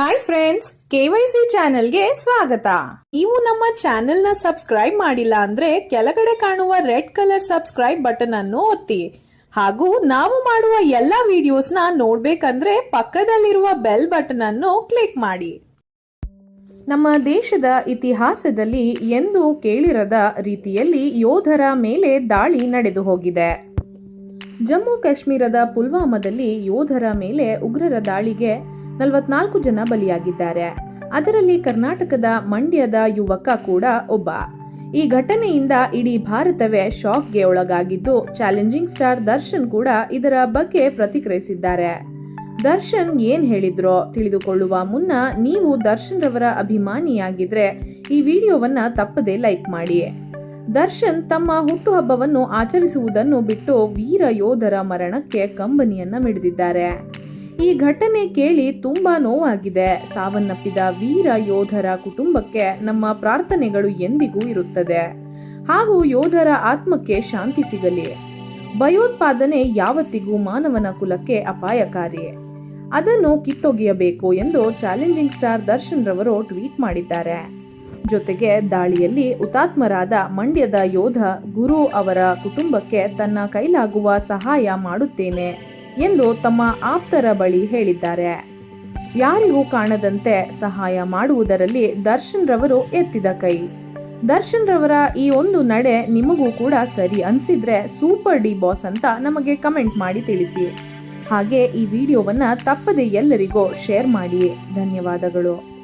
Hi friends KYC ಚಾನೆಲ್ಗೆ ಸ್ವಾಗತ. ನೀವು ನಮ್ಮ ಚಾನೆಲ್ನ ಸಬ್ಸ್ಕ್ರೈಬ್ ಮಾಡಿಲ್ಲ ಅಂದ್ರೆ ಕೆಳಗಡೆ ಕಾಣುವ ರೆಡ್ ಕಲರ್ ಸಬ್ಸ್ಕ್ರೈಬ್ ಬಟನ್ ಅನ್ನು ಒತ್ತಿ. ಹಾಗೂ ನಾವು ಮಾಡುವ ಎಲ್ಲಾ ವಿಡಿಯೋಸ್ನ ನೋಡ್ಬೇಕಂದ್ರೆ ಪಕ್ಕದಲ್ಲಿರುವ ಬೆಲ್ ಬಟನ್ ಅನ್ನು ಕ್ಲಿಕ್ ಮಾಡಿ. ನಮ್ಮ ದೇಶದ ಇತಿಹಾಸದಲ್ಲಿ ಎಂದು ಕೇಳಿರದ ರೀತಿಯಲ್ಲಿ ಯೋಧರ ಮೇಲೆ ದಾಳಿ ನಡೆದು ಹೋಗಿದೆ. ಜಮ್ಮು ಕಾಶ್ಮೀರದ ಪುಲ್ವಾಮಾದಲ್ಲಿ ಯೋಧರ ಮೇಲೆ ಉಗ್ರರ ದಾಳಿಗೆ ನಲವತ್ನಾಲ್ಕು ಜನ ಬಲಿಯಾಗಿದ್ದಾರೆ. ಅದರಲ್ಲಿ ಕರ್ನಾಟಕದ ಮಂಡ್ಯದ ಯುವಕ ಕೂಡ ಒಬ್ಬ. ಈ ಘಟನೆಯಿಂದ ಇಡೀ ಭಾರತವೇ ಶಾಕ್ಗೆ ಒಳಗಾಗಿದ್ದು, ಚಾಲೆಂಜಿಂಗ್ ಸ್ಟಾರ್ ದರ್ಶನ್ ಕೂಡ ಇದರ ಬಗ್ಗೆ ಪ್ರತಿಕ್ರಿಯಿಸಿದ್ದಾರೆ. ದರ್ಶನ್ ಏನ್ ಹೇಳಿದ್ರೋ ತಿಳಿದುಕೊಳ್ಳುವ ಮುನ್ನ ನೀವು ದರ್ಶನ್ ರವರ ಅಭಿಮಾನಿಯಾಗಿದ್ರೆ ಈ ವಿಡಿಯೋವನ್ನ ತಪ್ಪದೆ ಲೈಕ್ ಮಾಡಿ. ದರ್ಶನ್ ತಮ್ಮ ಹುಟ್ಟುಹಬ್ಬವನ್ನು ಆಚರಿಸುವುದನ್ನು ಬಿಟ್ಟು ವೀರ ಯೋಧರ ಮರಣಕ್ಕೆ ಕಂಬನಿಯನ್ನ ಮಿಡಿದಿದ್ದಾರೆ. ಈ ಘಟನೆ ಕೇಳಿ ತುಂಬಾ ನೋವಾಗಿದೆ. ಸಾವನ್ನಪ್ಪಿದ ವೀರ ಯೋಧರ ಕುಟುಂಬಕ್ಕೆ ನಮ್ಮ ಪ್ರಾರ್ಥನೆಗಳು ಎಂದಿಗೂ ಇರುತ್ತದೆ. ಹಾಗೂ ಯೋಧರ ಆತ್ಮಕ್ಕೆ ಶಾಂತಿ ಸಿಗಲಿ. ಭಯೋತ್ಪಾದನೆ ಯಾವತ್ತಿಗೂ ಮಾನವನ ಕುಲಕ್ಕೆ ಅಪಾಯಕಾರಿ. ಅದನ್ನು ಕಿತ್ತೊಗೆಯಬೇಕು ಎಂದು ಚಾಲೆಂಜಿಂಗ್ ಸ್ಟಾರ್ ದರ್ಶನ್ ರವರು ಟ್ವೀಟ್ ಮಾಡಿದ್ದಾರೆ. ಜೊತೆಗೆ ದಾಳಿಯಲ್ಲಿ ಹುತಾತ್ಮರಾದ ಮಂಡ್ಯದ ಯೋಧ ಗುರು ಅವರ ಕುಟುಂಬಕ್ಕೆ ತನ್ನ ಕೈಲಾಗುವ ಸಹಾಯ ಮಾಡುತ್ತೇನೆ. ಎಂದು ತಮ್ಮ ಆಪ್ತರ ಬಳಿ ಹೇಳಿದ್ದಾರೆ. ಯಾರಿಗೂ ಕಾಣದಂತೆ ಸಹಾಯ ಮಾಡುವುದರಲ್ಲಿ ದರ್ಶನ್ ರವರು ಎತ್ತಿದ ಕೈ. ದರ್ಶನ್ ರವರ ಈ ಒಂದು ನಡೆ ನಿಮಗೂ ಕೂಡ ಸರಿ ಅನ್ಸಿದ್ರೆ ಸೂಪರ್ ಡಿ ಬಾಸ್ ಅಂತ ನಮಗೆ ಕಮೆಂಟ್ ಮಾಡಿ ತಿಳಿಸಿ. ಹಾಗೆ ಈ ವಿಡಿಯೋವನ್ನ ತಪ್ಪದೆ ಎಲ್ಲರಿಗೂ ಶೇರ್ ಮಾಡಿ. ಧನ್ಯವಾದಗಳು.